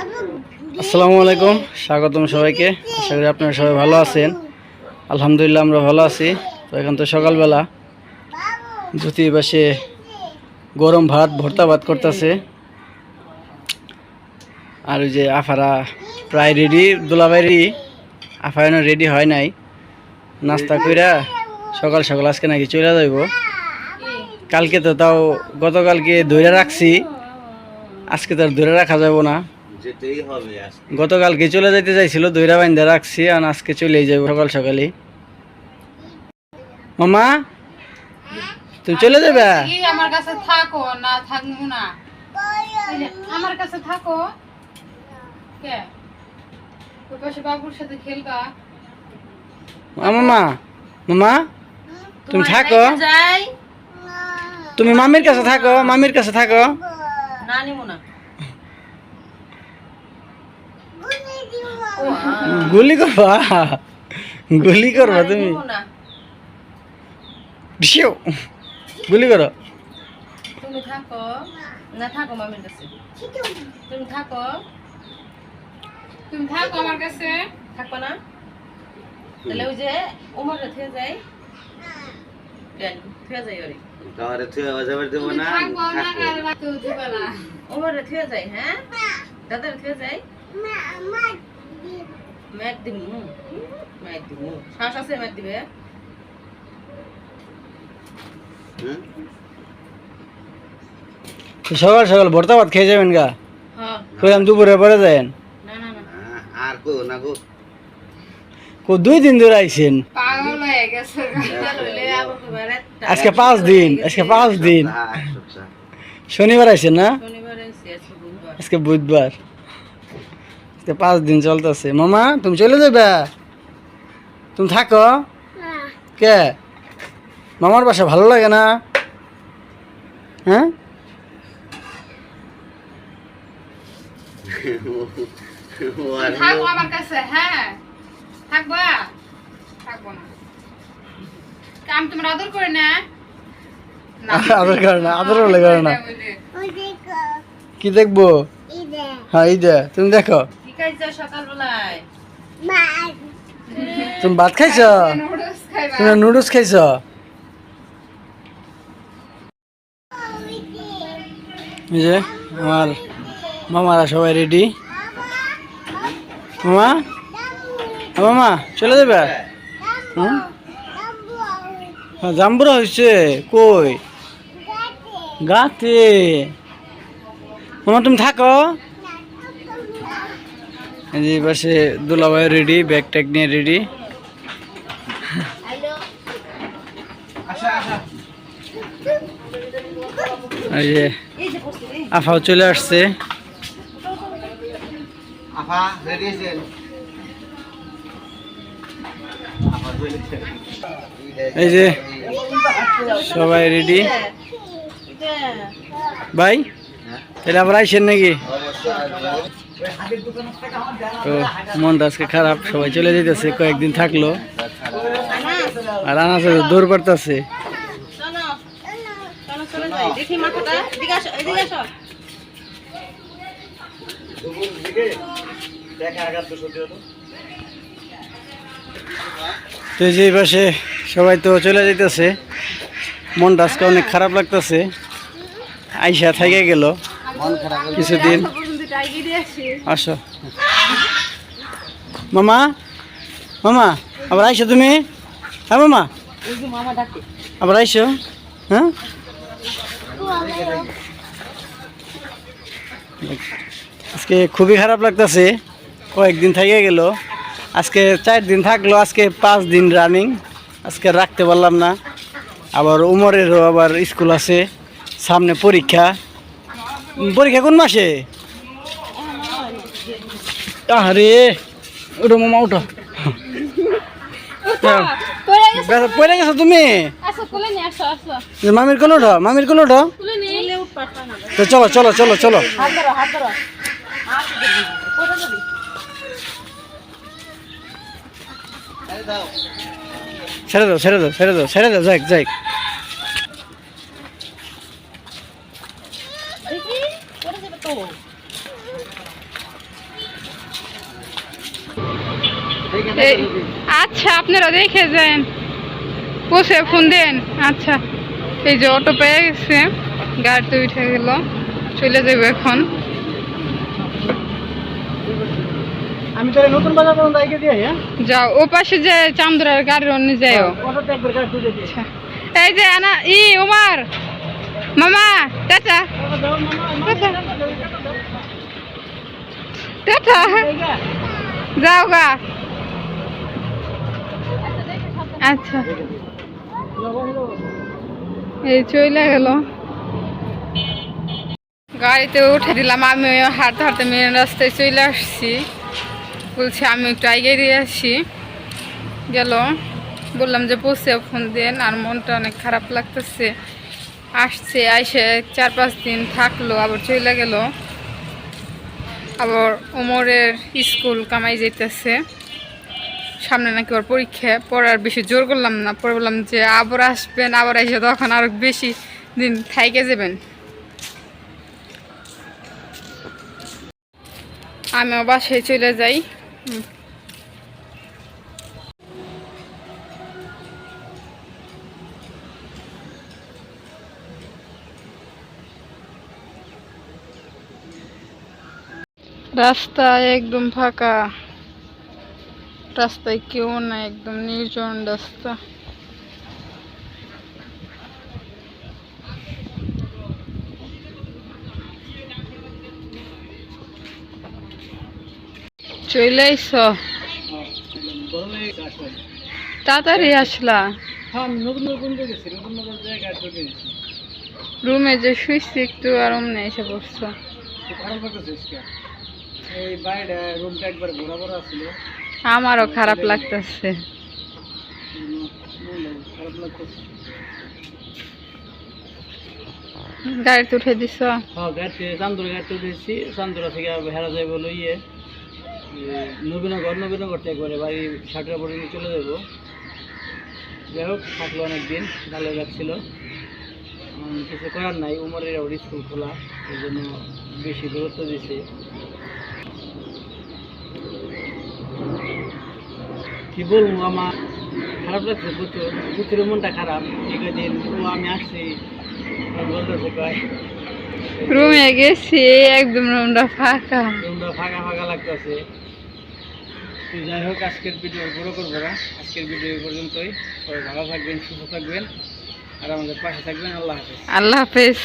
আসসালামু আলাইকুম, স্বাগতম সবাইকে। আশা করি আপনারা সবাই ভালো আছেন। আলহামদুলিল্লাহ আমরা ভালো আছি। তো এখন তো সকালবেলা। ধুতি বাসে গরম ভাত, ভর্তা ভাত করতেছে। আর ওই যে আফারা প্রায় রেডি দোলাবাই রেডি আফায়নো রেডি হয় নাই। নাস্তা কইরা সকাল সকাল আজকে নাকি চলে যাইব। কালকে তো তাও গতকালকে ধরে রাখছি। আজকে তো আর ধরে রাখা যাব না। যেতেই হবে গতকালকে চলে যাইতে চাইছিল দইরা বাইন্দা রাখছি আর আজকে চলেই যাব সকাল সকালে মামা তুমি চলে যাবে আমার কাছে থাকো না থাকব না। আমার কাছে থাকো। কে? ওই পাশে বাবুর সাথে খেলবা। মামা মামা তুমি থাকো। তুমি মামির কাছে থাকো মামির কাছে থাকো। না নিমু না। গুলি করবা? গুলি করবা তুমি? গুলি করো। তুমি থাকো। না থাকো মামির কাছে। তুমি থাকো। তুমি থাকো আমার কাছে। থাকবা না? তাহলে ওই যে ওমর থেকে যাই। থেকে যাই ওরে। কাউরে থুয়ে যাবার দেবো না থাকো। ওমর থেকে যাই হ্যাঁ? দাদার থেকে যাই। ম্যাট দিব ম্যাট দিব শ্বাস আছে ম্যাট দিবে সকাল সকাল ভর্তা ভাত খেয়ে যাবেন গা? হ্যাঁ কইলাম দুপুরে পরে যাবেন না না না আ- আর কো না গো। কো দুই দিন ধরে আইছেন? আজকে পাঁচ দিন আজকে পাঁচ দিন। শনিবার আইছেন না? আজকে বুধবার। পাঁচ দিন চলতেছে। মামা তুমি চলে যাবে তুমি থাকো। কে? মামার বাসা ভালো লাগে না? হ্যাঁ? আমার কাছে হ্যাঁ। থাকবা? থাকব না। কাম তোমার আদর করে না। আদর করে না আদর হলে করে না। কি দেখব? হ্যাঁ এই যে তুমি দেখো। খাইছো সকালবেলায়? তুমি ভাত খাইছ? তুমি নুডলস খাইছ? এই যে আমার মামারা সবাই রেডি মামা? মামা চলে যাবে? হ্যাঁ জাম্বুরা হয়েছে কই? গাতে। মামা তুমি থাকো। যে পাশে দুলাভাই রেডি ব্যাগ ট্যাগ নিয়ে রেডি এই যে আফাও চলে আসছে। এই যে সবাই রেডি ভাই তাহলে আবার আইসেন নাকি? তো মনটা আজকে খারাপ, সবাই চলে যেতেছে, কয়েকদিন থাকল। আর আনাজ দৌড় আসো তো যে পাশে সবাই তো চলে যেতেছে। মনটা আজকে অনেক খারাপ লাগতেছে। আইসা থেকে গেল। কিছুদিন আসো। মামা মামা, আবার আইসো তুমি? হ্যাঁ মামা? আবার আইসো হ্যাঁ? আজকে খুবই খারাপ লাগতেছে। কয়েকদিন থেকে গেল। আজকে চার দিন থাকল, আজকে পাঁচ দিন রানিং আজকে রাখতে পারলাম না। আবার উমরেরও আবার স্কুল আছে, সামনে পরীক্ষা। পরীক্ষা কোন মাসে? আরে উঠো মামা পড়ে গেছো তুমি? মামির কোলে উঠো মামির কোলে তো চলো চলো চলো চলো। ছেড়ে দাও ছেড়ে দাও ছেড়ে দাও ছেড়ে দাও যাক যাক। এই আচ্ছা আপনারা দেখে যান। বসে ফোন দেন। আচ্ছা এই যে অটো পেয়ে গেছে গাড়িতে উঠে গেল চলে যাব এখন। আমি তাহলে নতুন বাজার পর্যন্ত আইকে দিয়ে হ্যাঁ? যাও ও পাশে যে গাড়ির অন্য যাও দিই আচ্ছা। এই যে আনা ই মামা টাটা টাটা যাও গা। আচ্ছা। এই চলে গেল। গাড়িতে উঠে দিলাম আমি হাঁটতে হাঁটতে মেন রাস্তায় চলে আসছি। বলছি, আমি একটু আগে দিয়ে আসি। গেল। বললাম যে বসে ফোন দেন, আর মনটা অনেক খারাপ লাগতেছে। আসছে, আইসে চার পাঁচ দিন থাকল, আবার চলে গেল। আবার ওমরের স্কুল কামাই যেতেছে সামনে নাকি ওর পরীক্ষা পড়ার বেশি জোর করলাম না। পরে বললাম যে, আবার আসবেন, আবার এসে তখন আরও বেশি দিন থাইকে যাবেন। আমিও বাসায় চলে যাই। রাস্তা একদম ফাঁকা। রাস্তায় কেউ না একদম নির্জন রাস্তা। চলে আইস। তাড়াতাড়ি আসলা। রুমে যে শুইছি একটু আরাম নেই এসে আজকে? এই বাইরে রুমটা একবার ঘোরা ছিল। আমারও খারাপ লাগতেছে। গাড়িতে উঠে দিছ? হ্যাঁ গাড়িতে চান্দুরা গাড়িতে উঠেছি। চান্দুরা থেকে হেরা যাই বলো ইয়ে। ইয়ে, নবীনগর নবীনগর থেকে একবারে বাড়ি ষাটের পরে চলে যাব যাই হোক থাকল অনেক দিন ভালো লাগছিল কিছু করার নাই উমরের আবার স্কুল খোলা এই জন্য বেশি গুরুত্ব দিছে। কি বলব আমার খারাপ লাগছে প্রচুর প্রচুর মনটা খারাপ। ঠিক আছে ও আমি আসছি বলতেছে কয় রুমে গেছি একদম রুমটা ফাঁকা। রুমটা ফাঁকা ফাঁকা লাগতেছে। তো যাই হোক আজকের ভিডিও বড় করব না। আজকের ভিডিও পর্যন্তই। সবাই ভালো থাকবেন সুস্থ থাকবেন। আর আমাদের পাশে থাকবেন আল্লাহ হাফেজ। আল্লাহ হাফেজ।